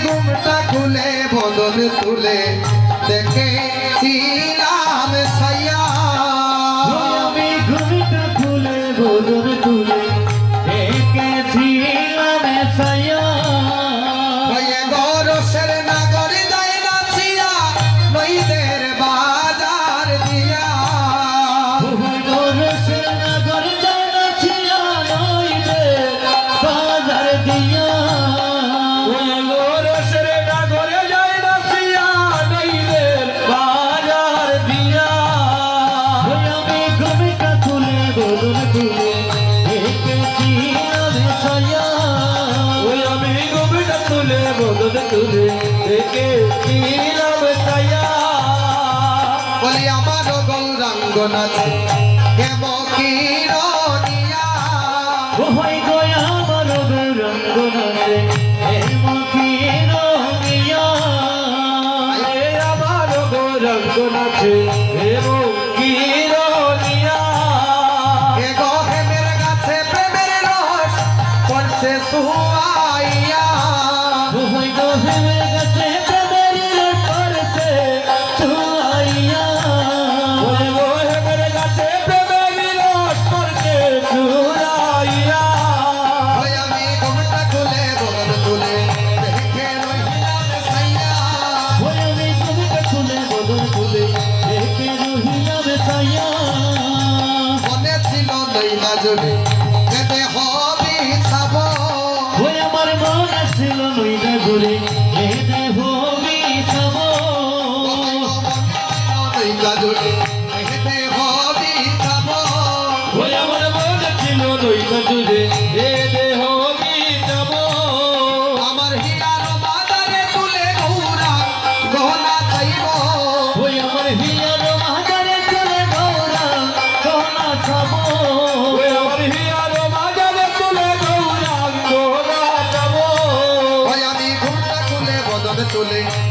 ঘুমটা খুলে বদল তুলে দেখেছিলাম সা দেখে ছিলাম তাইয়া বলি আমার গৌরাঙ্গ নাচে কেমন কি রনিয়া হয় গয়া আমার গৌরাঙ্গ নাচে কেমন কি রনিয়া এই মাজরে কেটে মন আসছিল নইলে ঘুরে কেটে হবি খাব এই হবি খাব ওই মন আসছিল নইলে ঘুরে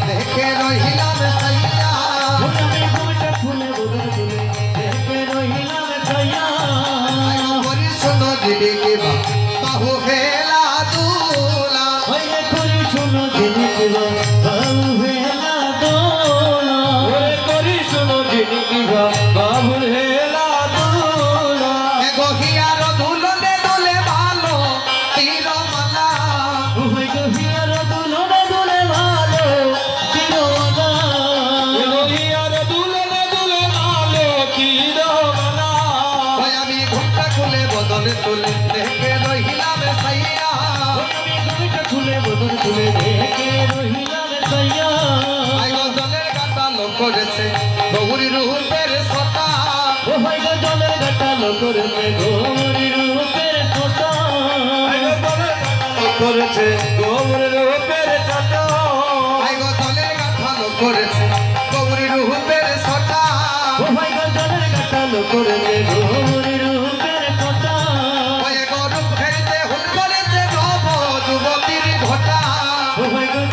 দেখে রহিলাম সাইয়া ঘুমে ঘুমে ঘুমে ঘুমে দেখে রহিলাম সাইয়া আমার পরিশুদ্ধ দিলে দলে বদল তুলে দেখে রহিলার সৈয়া দলের গাটা লোক করেছে গৌরী রূপের সতা ও ভাই দলের গাটা লোক করেছে গৌরী রূপের সতা করেছে গৌরী রূপের সতা দলের গাথা লোক করেছে গৌরী রূপের সতা ও ভাই দলের গাটা লোক করেছে গৌরী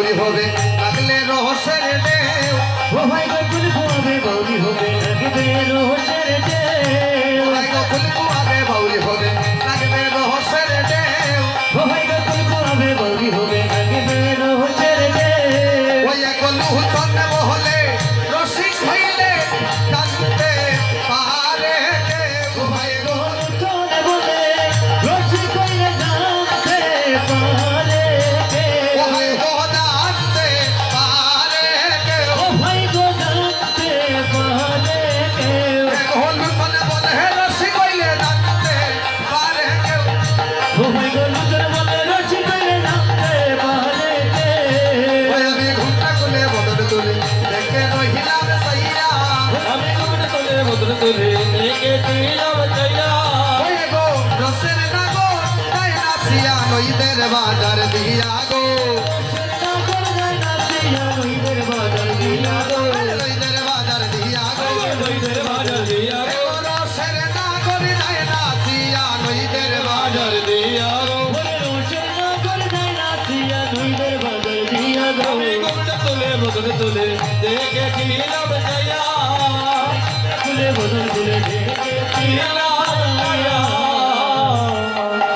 তৈরি হবে। বাজার দিয়া গো। তুলে দেখে কি লাভ জয়া তুলে বদল তুলে দেখে কি লাভ